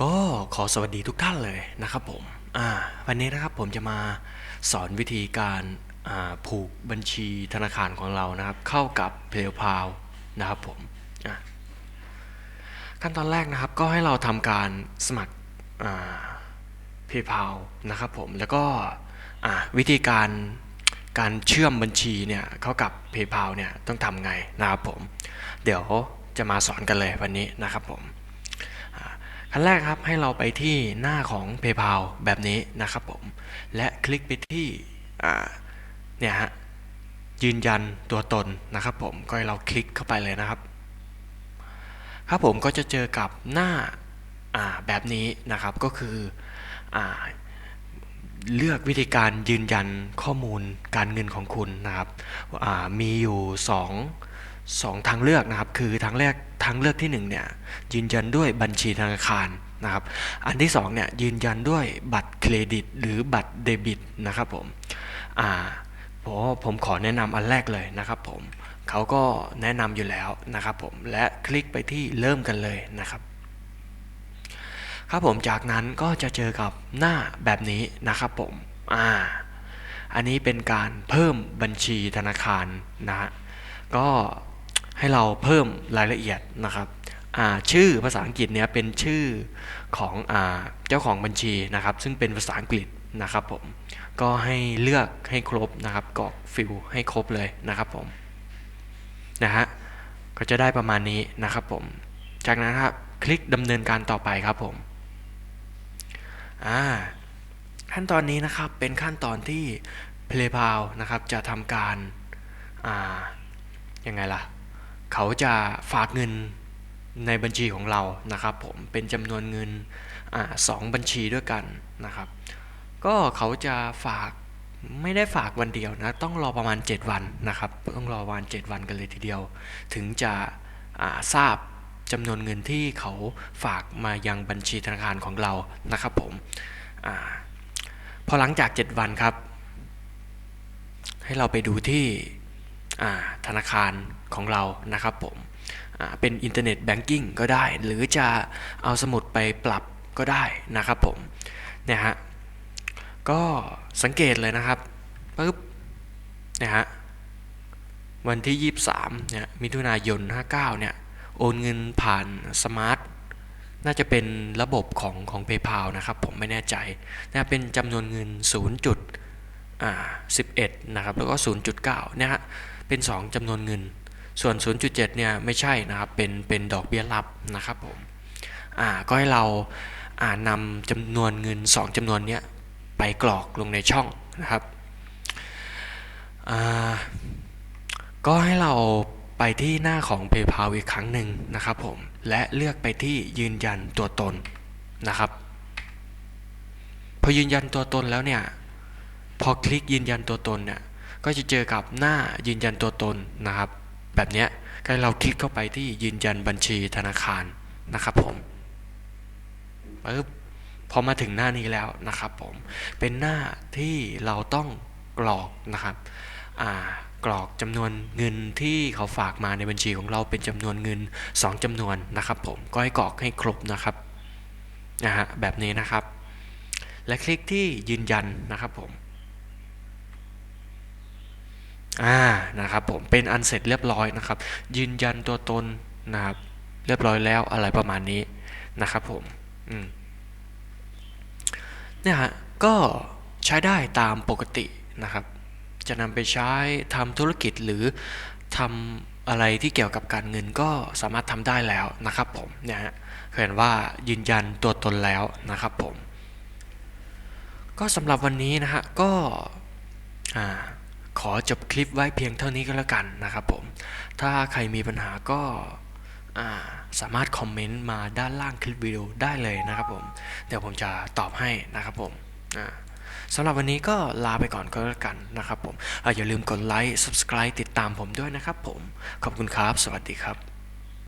ก็ขอสวัสดีทุกท่านเลยนะครับผมอ่าวันนี้นะครับผมจะมาสอนวิธีการผูกบัญชีธนาคารของเรานะครับ เข้ากับเพลพาวนะครับผมขั้นตอนแรกนะครับก็ให้เราทำการสมัครเพย์พานะครับผมแล้วก็วิธีการการเชื่อมบัญชีเนี่ยเข้ากับ PayPal เนี่ยต้องทำไงนะครับผม เดี๋ยวจะมาสอนกันเลยวันนี้นะครับผม ขั้นแรกครับให้เราไปที่หน้าของ PayPal แบบนี้นะครับผม และคลิกไปที่เนี่ยฮะยืนยันตัวตนนะครับผมก็ให้เราคลิกเข้าไปเลยนะครับ ครับผมก็จะเจอกับหน้าแบบนี้นะครับก็คืออเลือกวิธีการยืนยันข้อมูลการเงินของคุณนะครับมีอยู่ 2 สองทางเลือกนะครับ คือทางแรกทางเลือกที่1เนี่ยยืนยันด้วยบัญชีธนาคารนะครับ อันที่2เนี่ยยืนยันด้วยบัตรเครดิต หรือบัตรเดบิตนะครับผมอ่าผมผมขอแนะนำอันแรกเลยนะครับผมเขาก็แนะนำอยู่แล้วนะครับผมและคลิกไปที่เริ่มกันเลยนะครับครับผมจากนั้นก็จะเจอกับหน้าแบบนี้นะครับผมอ่าอันนี้เป็นการเพิ่มบัญชีธนาคารนะก็ ให้เราเพิ่มรายละเอียดนะครับชื่อภาษาอังกฤษเนี้ยเป็นชื่อของอเจ้าของบัญชีนะครับ ซึ่งเป็นภาษาอังกฤษนะครับผมก็ให้เลือกให้ครบนะครับกรอกฟิลให้ครบเลยนะครับผมนะฮะก็จะได้ประมาณนี้นะครับผม จากนั้นครับคลิกดำเนินการต่อไปครับผมอ่าขั้นตอนนี้นะครับเป็นขั้นตอนที่ PlayPal นะครับจะทำการอ่ายังไงล่ะ เขาจะฝากเงินในบัญชีของเรานะครับผมเป็นจำนวนเงินอสองบัญชีด้วยกันนะครับ ก็เขาจะฝากไม่ได้ฝากวันเดียวนะต้องรอประมาณ 7 วันนะครับ ต้องรอประมาณ7วันกันเลยทีเดียว ถึงจะทราบจำนวนเงินที่เขาฝากมายังบัญชีธนาคารของเรานะครับผมอพอหลังจาก 7 วันครับ ให้เราไปดูที่ ธนาคารของเรานะครับผมเป็นอินเทอร์เน็ตแบงกิ้งก็ได้ หรือจะเอาสมุดไปปรับก็ได้นะครับผมเนี่ยฮะก็สังเกตเลยนะครับปุ๊บนะฮะวันที่ 23เนี่ยมิถุนายน 59 เนี่ย โอนเงินผ่านสมาร์ทน่าจะเป็นระบบของของ PayPal นะครับ ผมไม่แน่ใจนะเป็นจำนวนเงิน 0. จุด11 นะครับ แล้วก็ 0.9เนี่ยฮะ เป็น 2จำนวนเงิน ส่วน 0.7 เนี่ยไม่ใช่นะครับ เป็นเป็นดอกเบี้ยรับนะครับผมอ่าก็ให้เราอ่านำจำนวนเงิน 2จำนวนเนี้ยไปกรอกลงในช่องนะครับอ่าก็ให้เราไปที่หน้าของ PayPal อีกครั้งหนึ่งนะครับผมและเลือกไปที่ยืนยันตัวตนนะครับ พอยืนยันตัวตนแล้วเนี่ยพอคลิกยืนยันตัวตนเนี่ย ก็จะเจอกับหน้ายืนยันตัวตนนะครับ แบบนี้ก็เราคลิกเข้าไปที่ยืนยันบัญชีธนาคารนะครับผมปึ๊บพอมาถึงหน้านี้แล้วนะครับผมเป็นหน้าที่เราต้องกรอกนะครับกรอกจำนวนเงินที่เขาฝากมาในบัญชีของเราเป็นจำนวนเงิน 2จำนวนนะครับ ผมก็ให้กรอกให้ครบนะครับนะฮะแบบนี้นะครับ และคลิกที่ยืนยันนะครับผม อ่านะครับผมเป็นอันเสร็จเรียบร้อยนะครับ ยืนยันตัวตนนะครับ เรียบร้อยแล้วอะไรประมาณนี้นะครับผมอืมเนี่ยฮะก็ใช้ได้ตามปกตินะครับ จะนำไปใช้ทำธุรกิจหรือทำอะไรที่เกี่ยวกับการเงินก็สามารถทำได้แล้วนะครับผมเนี่ยฮะเห็นว่ายืนยันตัวตนแล้วนะครับผม ก็สำหรับวันนี้นะฮะก็อ่า ขอจบคลิปไว้เพียงเท่านี้ก็แล้วกันนะครับผม ถ้าใครมีปัญหาก็สามารถคอมเมนต์มาด้านล่างคลิปวิดีโอได้เลยนะครับผม เดี๋ยวผมจะตอบให้นะครับผมสำหรับวันนี้ก็ลาไปก่อนก็แล้วกันนะครับผมออย่าลืมกดไลค์ subscribe ติดตามผมด้วยนะครับผม ขอบคุณครับ สวัสดีครับ